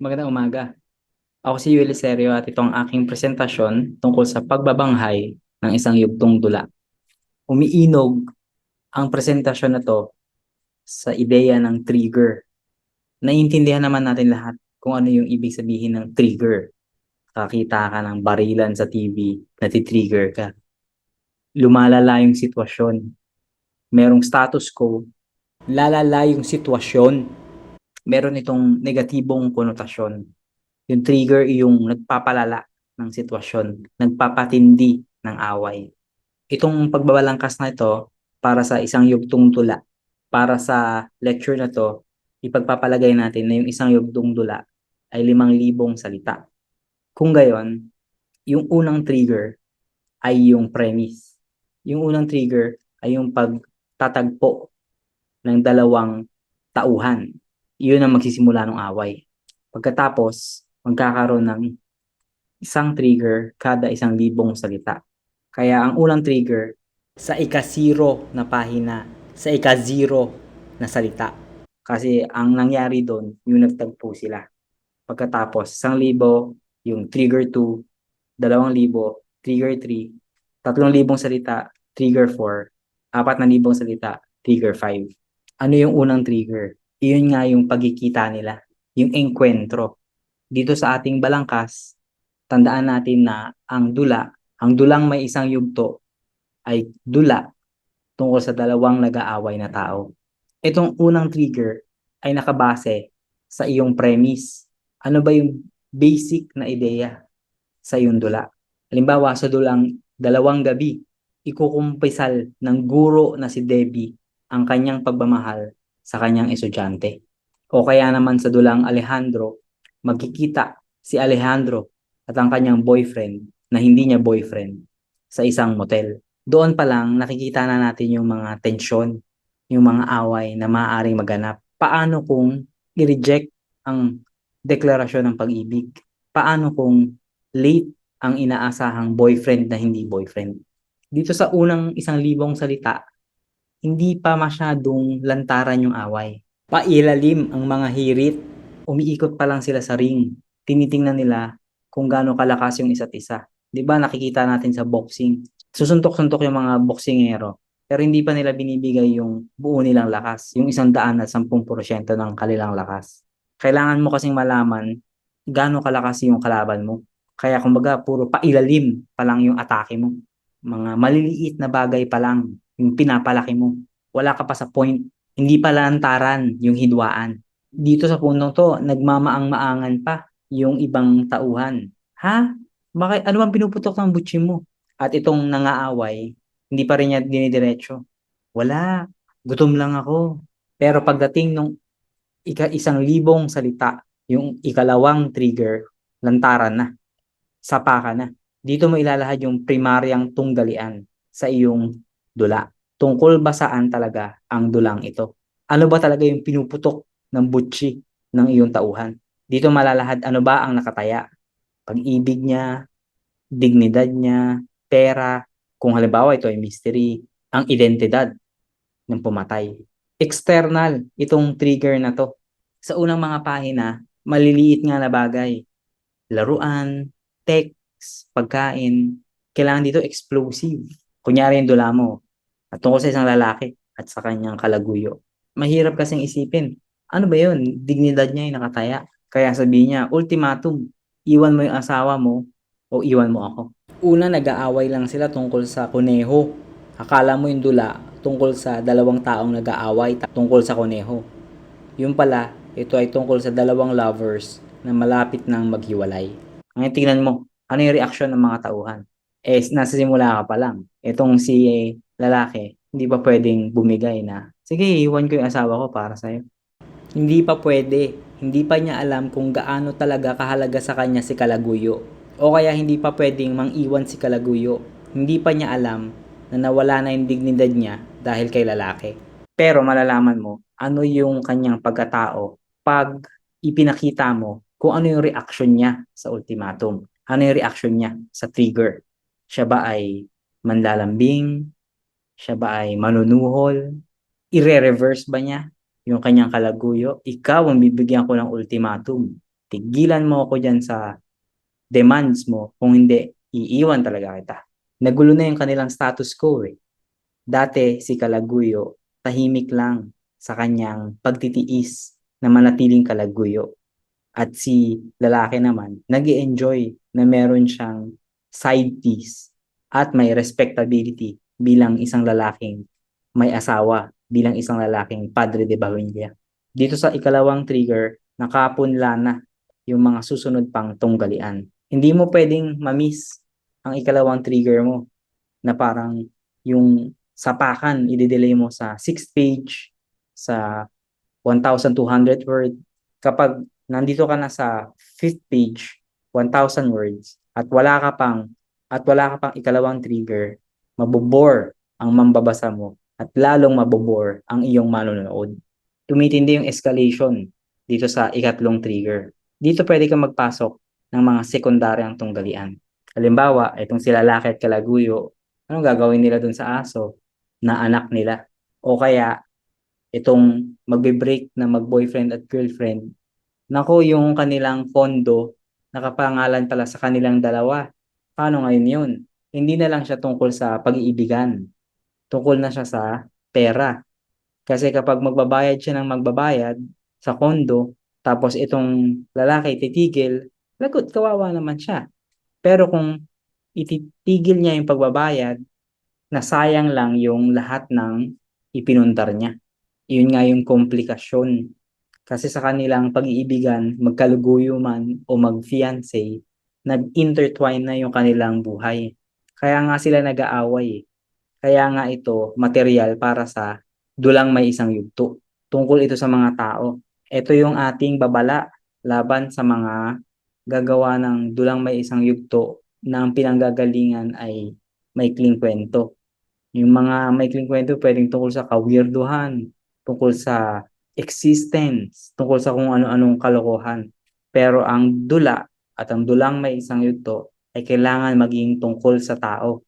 Magandang umaga. Ako si Willie Serio at ito ang aking presentasyon tungkol sa pagbabanghay ng isang yugtong dula. Umiinog ang presentasyon na to sa ideya ng trigger. Naiintindihan naman natin lahat kung ano yung ibig sabihin ng trigger. Kakita ka ng barilan sa TV, natitrigger ka. Lumalala yung sitwasyon. Merong status quo, lalala yung sitwasyon meron itong negatibong konotasyon. Yung trigger yung nagpapalala ng sitwasyon, nagpapatindi ng away. Itong pagbabalangkas na ito para sa isang yugtong tula, para sa lecture na to, ipagpapalagay natin na yung isang yugtong tula ay limang libong salita. Kung gayon, yung unang trigger ay yung premise. Yung unang trigger ay yung pagtatagpo ng dalawang tauhan iyon ang magsisimula ng away. Pagkatapos, magkakaroon ng isang trigger kada isang libong salita. Kaya ang unang trigger, sa ika-zero na pahina, sa ika-zero na salita. Kasi ang nangyari doon, yung nagtagpo sila. Pagkatapos, isang libo, yung trigger 2, dalawang libo, trigger 3, tatlong libong salita, trigger 4, apat na libong salita, trigger 5. Ano yung unang trigger? Iyon nga yung pagkikita nila, yung enkwentro. Dito sa ating balangkas, tandaan natin na ang dula, ang dulang may isang yugto ay dula tungkol sa dalawang nag-aaway na tao. Itong unang trigger ay nakabase sa iyong premise. Ano ba yung basic na ideya sa iyong dula? Halimbawa, sa dulang dalawang gabi, ikukumpisal ng guro na si Debbie ang kanyang pagmamahal sa kanyang estudyante. O kaya naman sa dulang Alejandro, magkikita si Alejandro at ang kanyang boyfriend na hindi niya boyfriend sa isang motel. Doon pa lang nakikita na natin yung mga tensyon, yung mga away na maaaring maganap. Paano kung i-reject ang deklarasyon ng pag-ibig? Paano kung late ang inaasahang boyfriend na hindi boyfriend? Dito sa unang isang libong salita, hindi pa masyadong lantaran yung away. Pailalim ang mga hirit. Umiikot pa lang sila sa ring. Tinitingnan nila kung gaano kalakas yung isa't isa. 'Di ba nakikita natin sa boxing. Susuntok-suntok yung mga boksingero. Pero hindi pa nila binibigay yung buo nilang lakas, yung isang daan at 10% ng kanilang lakas. Kailangan mo kasing malaman gaano kalakas yung kalaban mo. Kaya kumbaga puro pailalim pa lang yung atake mo. Mga maliliit na bagay pa lang yung pinapalaki mo. Wala ka pa sa point. Hindi pa lantaran yung hidwaan. Dito sa punong to, nagmamaang-maangan pa yung ibang tauhan. Ha? Bakit, ano bang pinuputok ng butsi mo? At itong nangaaway, hindi pa rin niya dinidiretso. Wala. Gutom lang ako. Pero pagdating nung ika isang libong salita, yung ikalawang trigger, lantaran na. Sapa ka na. Dito mo ilalahad yung primaryang tunggalian sa iyong dula. Tungkol ba saan talaga ang dulang ito? Ano ba talaga yung pinuputok ng butchi ng iyong tauhan? Dito malalahad ano ba ang nakataya? Pag-ibig niya, dignidad niya, pera, kung halimbawa ito ay mystery, ang identidad ng pumatay. External itong trigger na to. Sa unang mga pahina, maliliit nga na bagay. Laruan, text, pagkain. Kailangan dito explosive Kunyari yung dula mo, at tungkol sa isang lalaki at sa kanyang kalaguyo. Mahirap kasing isipin, ano ba yun? Dignidad niya yung nakataya. Kaya sabihin niya, ultimatum, iwan mo yung asawa mo o iwan mo ako. Una, nag-aaway lang sila tungkol sa kuneho. Akala mo yung dula tungkol sa dalawang taong nag-aaway tungkol sa kuneho. Yung pala, ito ay tungkol sa dalawang lovers na malapit nang maghiwalay. Ngayon tingnan mo, ano yung reaksyon ng mga tauhan? Eh nasa simula ka pa lang. Itong si lalaki, hindi pa pwedeng bumigay na, sige, iwan ko yung asawa ko para sa'yo. Hindi pa pwede. Hindi pa niya alam kung gaano talaga kahalaga sa kanya si Kalaguyo. O kaya hindi pa pwedeng mang-iwan si Kalaguyo. Hindi pa niya alam na nawala na yung dignidad niya dahil kay lalaki. Pero malalaman mo, ano yung kanyang pagkatao pag ipinakita mo kung ano yung reaction niya sa ultimatum. Ano yung reaction niya sa trigger. Siya ba ay manlalambing? Siya ba ay manunuhol? Ire-reverse ba niya yung kanyang kalaguyo? Ikaw ang bibigyan ko ng ultimatum. tigilan mo ako dyan sa demands mo, kung hindi, iiwan talaga kita. Nagulo na yung kanilang status quo eh. Dati si Kalaguyo, tahimik lang sa kanyang pagtitiis na manatiling kalaguyo. At si lalaki naman, nag enjoy na meron siyang side piece at may respectability bilang isang lalaking may asawa, bilang isang lalaking padre de pamilya. Dito sa ikalawang trigger, nakapunla na yung mga susunod pang tunggalian. Hindi mo pwedeng mamiss ang ikalawang trigger mo na parang yung sapakan, i-delay mo sa 6th page, sa 1,200 word. Kapag nandito ka na sa 5th page, 1,000 words, at wala ka pang, at wala ka pang ikalawang trigger, mabobore ang mambabasa mo at lalong mabobore ang iyong manonood. Tumitindi yung escalation dito sa ikatlong trigger. Dito pwede kang magpasok ng mga sekundaryang tunggalian. Halimbawa, itong sila Laki at Kalaguyo, anong gagawin nila dun sa aso na anak nila? O kaya, itong magbe-break na mag-boyfriend at girlfriend, nako yung kanilang kondo, nakapangalan pala sa kanilang dalawa. Paano ngayon yun? Hindi na lang siya tungkol sa pag-iibigan. Tungkol na siya sa pera. Kasi kapag magbabayad siya ng magbabayad sa kondo, tapos itong lalaki titigil, lagot, kawawa naman siya. Pero kung ititigil niya yung pagbabayad, nasayang lang yung lahat ng ipinundar niya. Yun nga yung komplikasyon. Kasi sa kanilang pag-iibigan, magkaluguyo man o mag-fiancé, nag-intertwine na yung kanilang buhay. Kaya nga sila nag-aaway. Kaya nga ito, material para sa dulang may isang yugto. Tungkol ito sa mga tao. Ito yung ating babala laban sa mga gagawa ng dulang may isang yugto na ang pinanggagalingan ay maikling kwento. Yung mga maikling kwento pwedeng tungkol sa kawirduhan, tungkol sa existence, tungkol sa kung ano-anong kalokohan. Pero ang dula at ang dulang may isang yugto ay kailangan maging tungkol sa tao.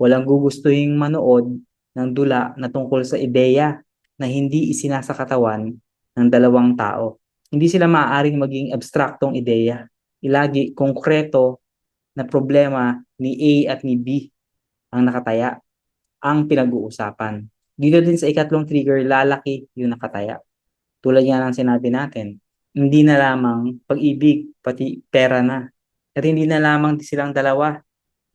Walang gugustuhin manood ng dula na tungkol sa ideya na hindi isinasakatawan ng dalawang tao. Hindi sila maaaring maging abstraktong ideya. Ilagi konkreto na problema ni A at ni B ang nakataya ang pinag-uusapan. Dito din sa ikatlong trigger, lalaki yung nakataya. Tulad nga ng sinabi natin, hindi na lamang pag-ibig, pati pera na. At hindi na lamang silang dalawa,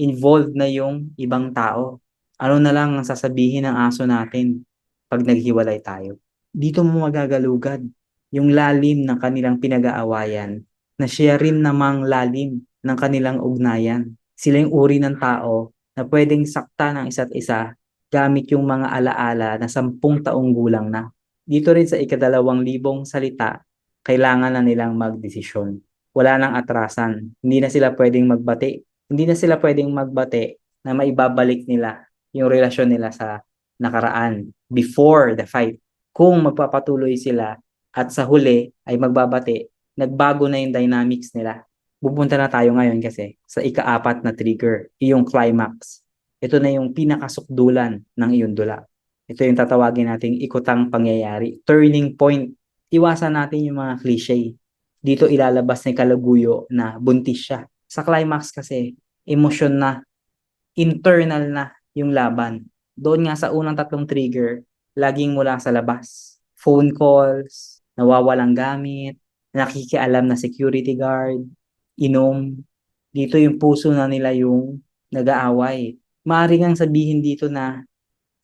involved na yung ibang tao. Ano na lang ang sasabihin ng aso natin pag naghiwalay tayo. Dito mo magagalugad yung lalim ng kanilang pinag-aawayan na siya rin namang lalim ng kanilang ugnayan. Sila yung uri ng tao na pwedeng sakta ng isa't isa gamit yung mga alaala na sampung taong gulang na. Dito rin sa ikadalawang libong salita, kailangan na nilang magdesisyon. Wala nang atrasan. Hindi na sila pwedeng magbati. Hindi na sila pwedeng magbati na maibabalik nila yung relasyon nila sa nakaraan before the fight. Kung magpapatuloy sila at sa huli ay magbabati, nagbago na yung dynamics nila pupunta na tayo ngayon kasi sa ikaapat na trigger, iyong climax. Ito na yung pinakasukdulan ng iyong dula. Ito yung tatawagin nating ikutang pangyayari, turning point. Iwasan natin yung mga cliche. Dito ilalabas ni Kalaguyo na buntis siya. Sa climax kasi, emosyon na, internal na yung laban. Doon nga sa unang tatlong trigger, laging mula sa labas. Phone calls, nawawalang gamit, nakikialam na security guard, inom. Dito yung puso na nila yung nag-aaway. Maaari ngang sabihin dito na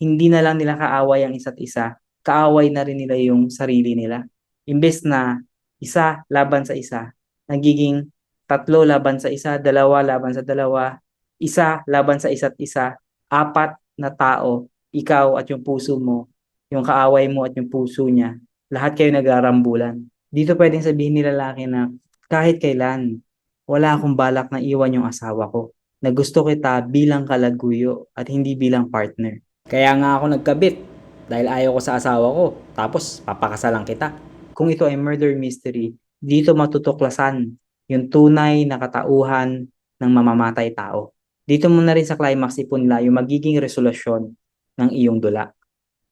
hindi na lang nila kaaway ang isa't isa, kaaway na rin nila yung sarili nila. Imbes na isa laban sa isa, nagiging tatlo laban sa isa, dalawa laban sa dalawa, isa laban sa isa't isa, apat na tao, ikaw at yung puso mo, yung kaaway mo at yung puso niya, lahat kayo nagarambulan. Dito pwedeng sabihin ni lalaki na kahit kailan, wala akong balak na iwan yung asawa ko. Na gusto kita bilang kalaguyo at hindi bilang partner. Kaya nga ako nagkabit dahil ayaw ko sa asawa ko. Tapos papakasalan kita. Kung ito ay murder mystery, dito matutuklasan yung tunay na katauhan ng mamamatay tao. Dito mo na rin sa climax ipunla yung magiging resolusyon ng iyong dula.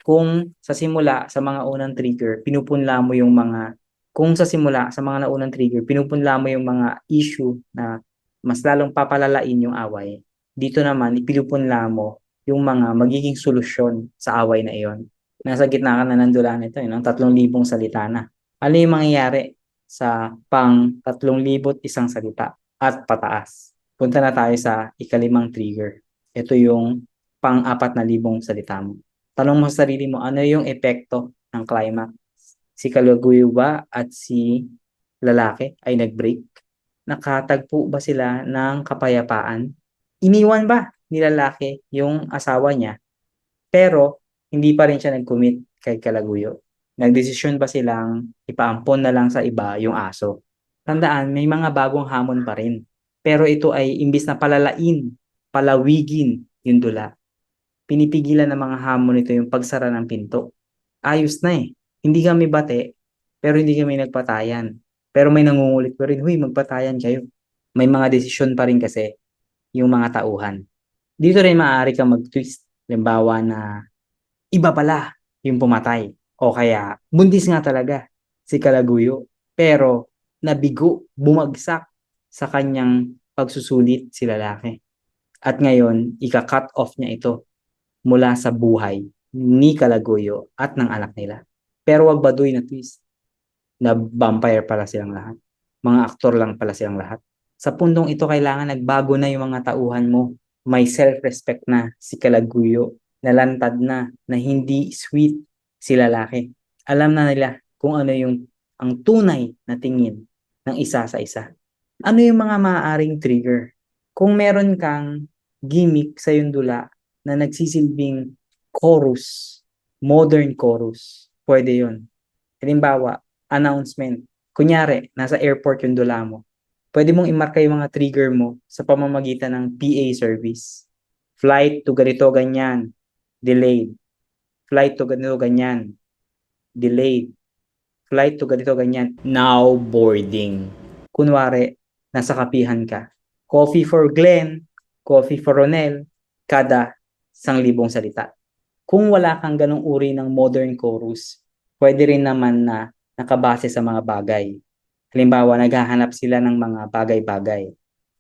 Kung sa simula, sa mga unang trigger, pinupunla mo yung mga Kung sa simula, sa mga naunang trigger, pinupunla mo yung mga issue na mas lalong papalalain yung away. Dito naman, ipinupunla mo yung mga magiging solusyon sa away na iyon. Nasa gitna ka na ng dula nito, yun, ang tatlong libong salita na. Ano yung mangyayari sa pang tatlong libot isang salita at pataas? Punta na tayo sa ikalimang trigger. Ito yung pang-apat na libong salita mo. Tanong mo sa sarili mo, ano yung epekto ng climax? Si Kalaguyo ba at si lalaki ay nag-break? Nakatagpo ba sila ng kapayapaan? Iniwan ba ni lalaki yung asawa niya? Pero hindi pa rin siya nag-commit kay Kalaguyo. Nagdesisyon ba silang ipaampon na lang sa iba yung aso? Tandaan, may mga bagong hamon pa rin. Pero ito ay imbis na palalain, palawigin yung dula. Pinipigilan ng mga hamon nito yung pagsara ng pinto. Ayos na eh. Hindi kami bate, pero hindi kami nagpatayan. Pero may nangungulit pa rin, huy, magpatayan kayo. May mga desisyon pa rin kasi yung mga tauhan. Dito rin maaari kang mag-twist. Halimbawa na iba pala yung pumatay. O kaya, buntis nga talaga si Kalaguyo. Pero nabigo, bumagsak sa kanyang pagsusulit si lalaki. At ngayon, ika-cut off niya ito mula sa buhay ni Kalaguyo at ng anak nila. Pero wag baduy na twist na vampire pala silang lahat. Mga aktor lang pala silang lahat. Sa puntong ito, kailangan nagbago na yung mga tauhan mo. May self-respect na si Kalaguyo. Nalantad na na hindi sweet si lalaki. Alam na nila kung ano yung ang tunay na tingin ng isa sa isa. Ano yung mga maaaring trigger? Kung meron kang gimmick sa yung dula na nagsisilbing chorus, modern chorus, pwede yun. Halimbawa, announcement. Kunyari, nasa airport yung dula mo. Pwede mong imarka yung mga trigger mo sa pamamagitan ng PA service. Flight to ganito, ganyan. Delayed. Flight to ganito, ganyan. Delayed. Flight to ganito, ganyan. Now boarding. Kunwari, nasa kapihan ka. Coffee for Glenn, coffee for Ronel, kada sang libong salita. Kung wala kang ganong uri ng modern chorus, pwede rin naman na nakabase sa mga bagay. Halimbawa, naghahanap sila ng mga bagay-bagay.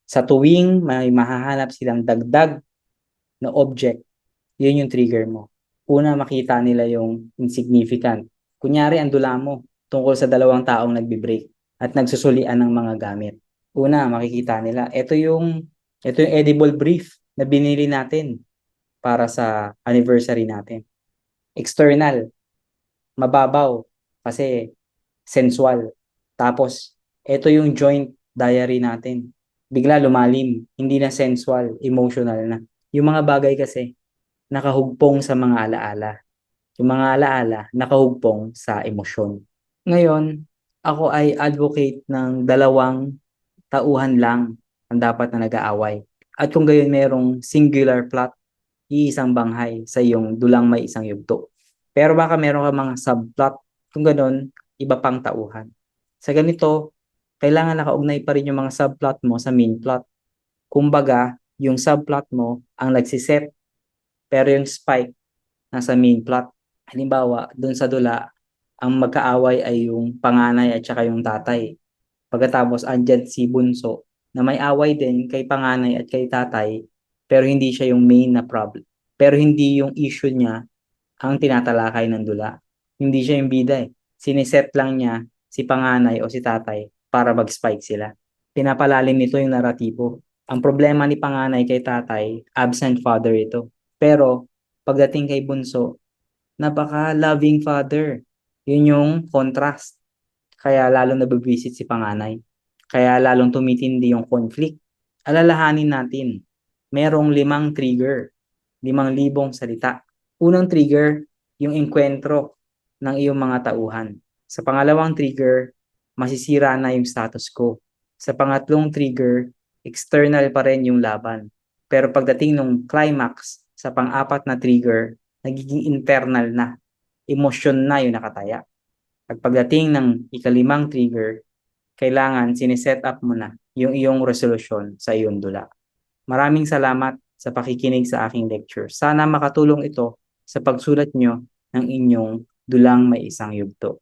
Sa tuwing may mahahanap silang dagdag na object, yun yung trigger mo. Una, makita nila yung insignificant. Kunyari, ang dula mo tungkol sa dalawang taong nagbi-break at nagsusulian ng mga gamit. Una, makikita nila, ito yung, ito yung edible brief na binili natin para sa anniversary natin. External, mababaw kasi sensual. Tapos, ito yung joint diary natin. Bigla lumalim, hindi na sensual, emotional na. Yung mga bagay kasi, nakahugpong sa mga alaala. Yung mga alaala, nakahugpong sa emosyon. Ngayon, ako ay advocate ng dalawang tauhan lang ang dapat na nag-aaway. At kung gayon merong singular plot, iisang banghay sa iyong dulang may isang yugto. Pero baka meron ka mga subplot, kung ganon, iba pang tauhan. Sa ganito, kailangan nakaugnay pa rin yung mga subplot mo sa main plot. Kumbaga, yung subplot mo ang nagsiset, pero yung spike nasa main plot. Halimbawa, dun sa dula, ang magkaaway ay yung panganay at saka yung tatay. Pagkatapos, andyan si Bunso na may away din kay panganay at kay tatay, pero hindi siya yung main na problem. Pero hindi yung issue niya ang tinatalakay ng dula. Hindi siya yung bida eh. Siniset lang niya si panganay o si tatay para mag-spike sila. Pinapalalim nito yung naratibo. Ang problema ni panganay kay tatay, absent father ito. Pero pagdating kay bunso, napaka-loving father. Yun yung contrast. Kaya lalong nabibisit si panganay. Kaya lalong tumitindi yung conflict. Alalahanin natin, merong limang trigger, limang libong salita. Unang trigger, yung enkwentro ng iyong mga tauhan. Sa pangalawang trigger, masisira na yung status quo. Sa pangatlong trigger, external pa rin yung laban. Pero pagdating ng climax, sa pang-apat na trigger, nagiging internal na. Emosyon na yung nakataya. At pagdating ng ikalimang trigger, kailangan siniset up mo na yung iyong resolution sa iyong dula. Maraming salamat sa pakikinig sa aking lecture. Sana makatulong ito sa pagsulat nyo ng inyong dulang may isang yugto.